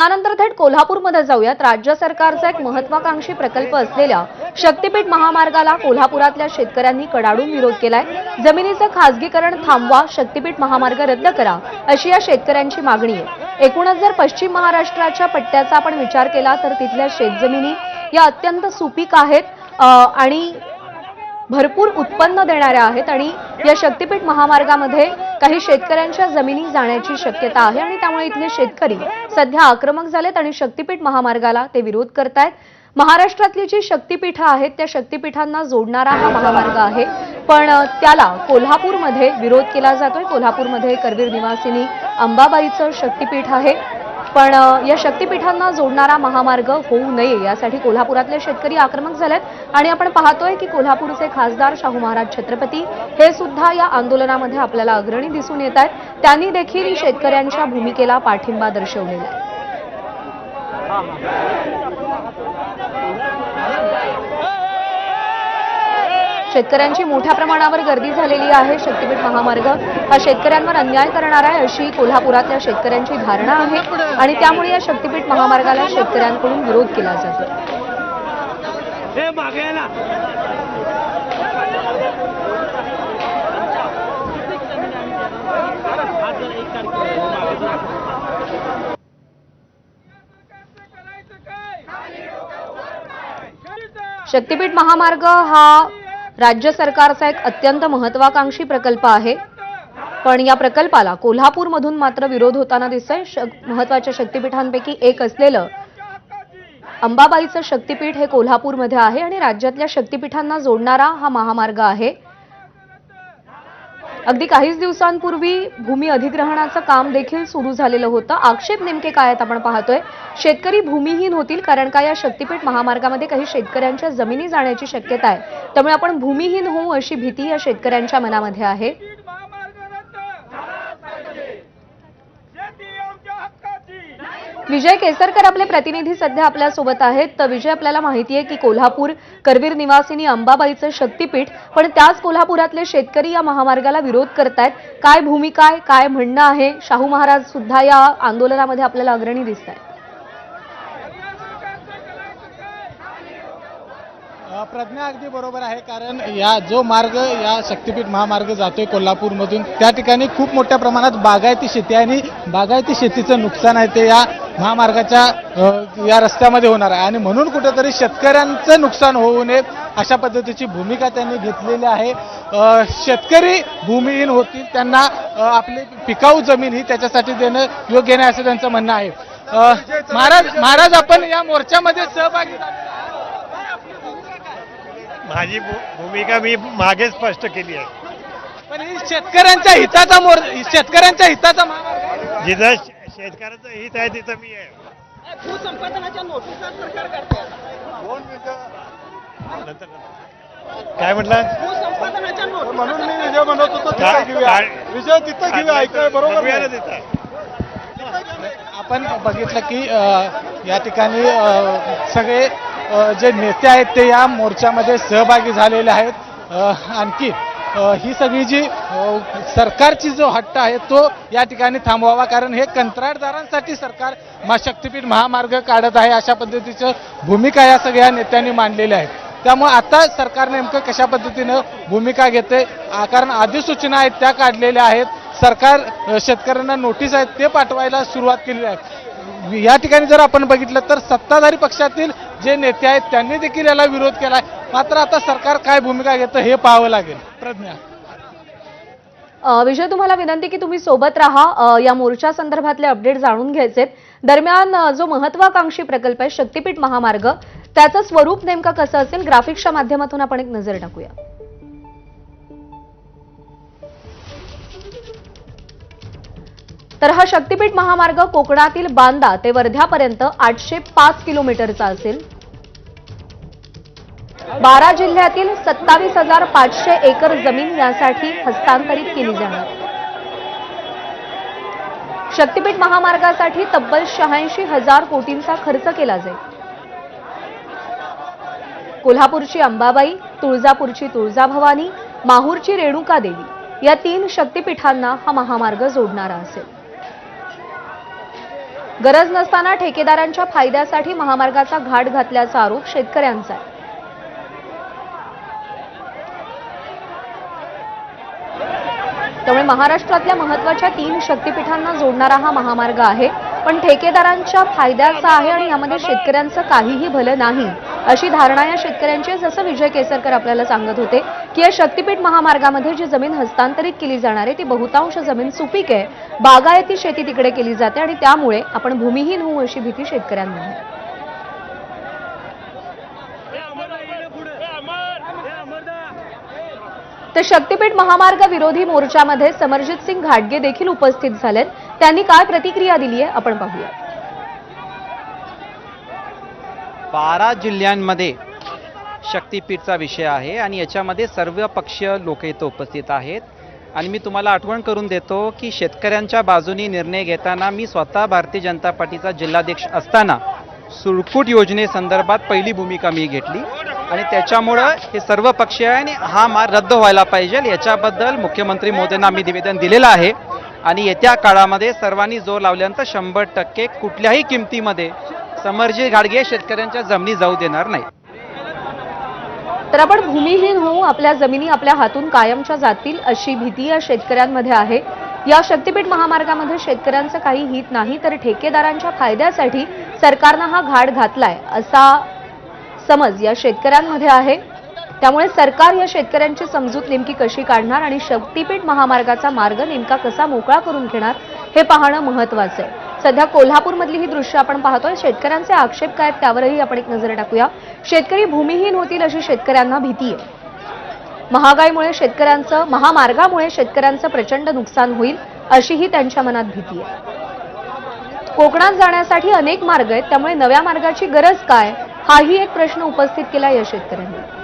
त्यानंतर थेट कोल्हापूरमध्ये जाऊयात. राज्य सरकारचा एक महत्वाकांक्षी प्रकल्प असलेल्या शक्तीपीठ महामार्गाला कोल्हापुरातल्या शेतकऱ्यांनी कडाडून विरोध केलाय. जमिनीचं खासगीकरण थांबवा शक्तीपीठ महामार्ग रद्द करा अशी या शेतकऱ्यांची मागणी आहे. एकूणच जर पश्चिम महाराष्ट्राच्या पट्ट्याचा आपण विचार केला तर तिथल्या शेतजमिनी या अत्यंत सुपीक आहेत आणि भरपूर उत्पन्न देणाऱ्या आहेत आणि या शक्तीपीठ महामार्गामध्ये काही शेतकऱ्यांच्या जमिनी जाण्याची शक्यता आहे आणि त्यामुळे इथले शेतकरी सध्या आक्रमक झालेत आणि शक्तीपीठ महामार्गाला ते विरोध करतायत. महाराष्ट्रातली जी शक्तीपीठं आहेत त्या शक्तीपीठांना जोडणारा हा महामार्ग आहे. पण त्याला कोल्हापूरमध्ये विरोध केला जातोय. कोल्हापूरमध्ये करवीर निवासिनी अंबाबाईचं शक्तीपीठ आहे. पण या शक्तीपीठांना जोडणारा महामार्ग होऊ नये यासाठी कोल्हापुरातले शेतकरी आक्रमक झालेत. आणि आपण पाहतोय की कोल्हापूरचे खासदार शाहू महाराज छत्रपती हे सुद्धा या आंदोलनामध्ये आपल्याला अग्रणी दिसून येत आहेत. त्यांनी देखील शेतकऱ्यांच्या भूमिकेला पाठिंबा दर्शवलेला आहे. शेतकऱ्यांची मोठ्या प्रमाणावर गर्दी झालेली आहे शक्तीपीठ महामार्ग. हा शेतकऱ्यांवर अन्याय करणार आहे अशी कोल्हापुरातल्या शेतकऱ्यांची धारणा आहे आणि त्यामुळे या शक्तीपीठ महामार्गाला शेतकऱ्यांकडून विरोध केला जातो. शक्तीपीठ महामार्ग हा राज्य सरकारचा एक अत्यंत महत्वाकांक्षी प्रकल्प आहे. पण या प्रकल्पाला कोल्हापूरमधून मात्र विरोध होताना दिसतोय. शक महत्त्वाच्या शक्तीपीठांपैकी एक असलेलं अंबाबाईचं शक्तीपीठ हे कोल्हापूरमध्ये आहे आणि राज्यातल्या शक्तीपीठांना जोडणारा हा महामार्ग आहे. अगदी काहीच दिवसांपूर्वी भूमी अधिग्रहणाचं काम देखील सुरू झालेलं होतं. आक्षेप नेमके काय आहेत आपण पाहतोय. शेतकरी भूमिहीन होतील कारण का या शक्तीपीठ महामार्गामध्ये काही शेतकऱ्यांच्या जमिनी जाण्याची शक्यता आहे. त्यामुळे आपण भूमिहीन होऊ अशी भीती या शेतकऱ्यांच्या मनामध्ये आहे. विजय केसरकर आपले प्रतिनिधी सध्या आपल्यासोबत आहेत. तर विजय आपल्याला माहिती आहे की कोल्हापूर करवीर निवासिनी अंबाबाईचं शक्तीपीठ पण त्याच कोल्हापुरातले शेतकरी या महामार्गाला विरोध करतायत. काय भूमिका आहे? काय म्हणणं आहे? शाहू महाराज सुद्धा या आंदोलनामध्ये आपल्याला अग्रणी दिसत आहेत प्रज्ञा अगदी बरोबर आहे कारण या जो मार्ग या शक्तीपीठ महामार्ग जातोय कोल्हापूरमधून त्या ठिकाणी खूप मोठ्या प्रमाणात बागायती शेती आहे आणि बागायती शेतीचं नुकसान आहे ते या महामार्गाच्या या रस्त्यामध्ये होणार आहे. आणि म्हणून कुठेतरी शेतकऱ्यांचं नुकसान होऊ नये अशा पद्धतीची भूमिका त्यांनी घेतलेली आहे. शेतकरी भूमिहीन होतील त्यांना आपली पिकाऊ जमीन ही त्याच्यासाठी देणं योग्य नाही असं त्यांचं म्हणणं आहे. महाराज महाराज आपण या मोर्चामध्ये सहभागी माझी भूमिका मी मागे स्पष्ट केली आहे. पण ही शेतकऱ्यांच्या हिताचा मोर शेतकऱ्यांच्या हिताचा. जिथं शेतकऱ्याचं हित आहे तिथं मी आहे. नंतर- नंतर. काय म्हटलं? म्हणून मी विजय म्हणत होतो घेऊया काय- विजय तिथं घेऊया ऐकाय बरोबर? नाही? तिथं. आपण बघितलं की अ, या ठिकाणी अ, सगळे अ, जे नेते आहेत ते या मोर्चामध्ये सहभागी झालेले आहेत. अ, आणखी ही सगळी जी सरकारची जो हट्ट आहे तो या ठिकाणी थांबवावा. कारण हे कंत्राटदारांसाठी सरकार मा शक्तीपीठ महामार्ग काढत आहे अशा पद्धतीचं भूमिका या सगळ्या नेत्यांनी मांडलेल्या आहेत. त्यामुळे आता सरकार नेमकं कशा पद्धतीनं भूमिका घेते कारण अधिसूचना आहेत त्या काढलेल्या आहेत. सरकार शेतकऱ्यांना नोटीस आहेत ते पाठवायला सुरुवात केलेली आहे. या ठिकाणी जर आपण बघितलं तर सत्ताधारी पक्षातील जे नेते आहेत त्यांनी देखील याला विरोध केला आहे मात्र आता सरकार काय भूमिका घेतं हे पाहावं लागेल. प्रज्ञा. विजय तुम्हाला विनंती की तुम्ही सोबत राहा. या मोर्चा संदर्भातले अपडेट जाणून घ्यायचे दरम्यान जो महत्वाकांक्षी प्रकल्प आहे शक्तीपीठ महामार्ग त्याचं स्वरूप नेमकं कसं असेल? ग्राफिक्सच्या माध्यमातून आपण एक नजर टाकूया. तर हा शक्तीपीठ महामार्ग कोकणातील बांदा ते वर्ध्यापर्यंत आठशे पाच किलोमीटरचा असेल. बारा जिल्ह्यातील सत्तावीस हजार पाचशे एकर जमीन यासाठी हस्तांतरित केली जाणार. शक्तीपीठ महामार्गासाठी तब्बल शहाऐंशी हजार कोटींचा खर्च केला जाईल. कोल्हापूरची अंबाबाई तुळजापूरची तुळजाभवानी माहूरची रेणुका देवी या तीन शक्तीपीठांना हा महामार्ग जोडणारा असेल. गरज नसताना ठेकेदारांच्या फायद्यासाठी महामार्गाचा घाट घातल्याचा आरोप शेतकऱ्यांचा आहे. त्यामुळे महाराष्ट्रातल्या महत्त्वाच्या तीन शक्तिपीठांना जोडणारा हा महामार्ग आहे पण ठेकेदारांच्या फायद्याचा आहे आणि यामध्ये शेतकऱ्यांचं काहीही भलं नाही अशी धारणा या शेतकऱ्यांची जसं विजय केसरकर आपल्याला सांगत होते. की या शक्तिपीठ महामार्गामध्ये जी जमीन हस्तांतरित केली जाणार आहे ती बहुतांश जमीन सुपीक आहे. बागायती शेती तिकडे केली जाते आणि त्यामुळे आपण भूमिहीन होऊ अशी भीती शेतकऱ्यांमध्ये आहे. तर शक्तीपीठ महामार्ग विरोधी मोर्चामध्ये समरजित सिंग घाटगे देखील उपस्थित झालेत. त्यांनी काय प्रतिक्रिया दिली आहे आपण पाहूया बारा जिल्ह्यांमध्ये शक्तीपीठचा विषय आहे आणि याच्यामध्ये सर्व पक्षीय लोक इथं उपस्थित आहेत. आणि मी तुम्हाला आठवण करून देतो की शेतकऱ्यांच्या बाजूनी निर्णय घेताना मी स्वतः भारतीय जनता पार्टीचा जिल्हाध्यक्ष असताना सुळकूट योजनेसंदर्भात पहिली भूमिका मी घेतली. आणि त्याच्यामुळं हे सर्व पक्षीय आहे आणि हा मार रद्द व्हायला पाहिजे. याच्याबद्दल मुख्यमंत्री मोदींना मी निवेदन दिलेलं आहे. आणि येत्या काळामध्ये सर्वांनी जोर लावल्यानंतर शंभर टक्के कुठल्याही किमतीमध्ये समरजी गाडगे शेतकऱ्यांच्या जमिनी जाऊ देणार नाही तर आपण भूमिहीन होऊ आपल्या जमिनी आपल्या हातून कायमच्या जातील अशी भीती या शेतकऱ्यांमध्ये आहे. या शक्तीपीठ महामार्गामध्ये शेतकऱ्यांचं काही हित नाही तर ठेकेदारांच्या फायद्यासाठी सरकारनं हा घाट घातलाय असा समज या शेतकऱ्यांमध्ये आहे. त्यामुळे सरकार या शेतकऱ्यांची समजूत नेमकी कशी काढणार आणि शक्तीपीठ महामार्गाचा मार्ग नेमका कसा मोकळा करून घेणार हे पाहणं महत्वाचं आहे. सध्या कोल्हापूरमधली ही दृश्य आपण पाहतोय. शेतकऱ्यांचे आक्षेप काय आहेत त्यावरही आपण एक नजर टाकूया. शेतकरी भूमिहीन होतील अशी शेतकऱ्यांना भीती आहे. महागाईमुळे शेतकऱ्यांचं महामार्गामुळे शेतकऱ्यांचं प्रचंड नुकसान होईल अशीही त्यांच्या मनात भीती आहे. कोकणात जाण्यासाठी अनेक मार्ग आहेत त्यामुळे नव्या मार्गाची गरज काय? हाही एक प्रश्न उपस्थित केला या शेतकऱ्यांनी.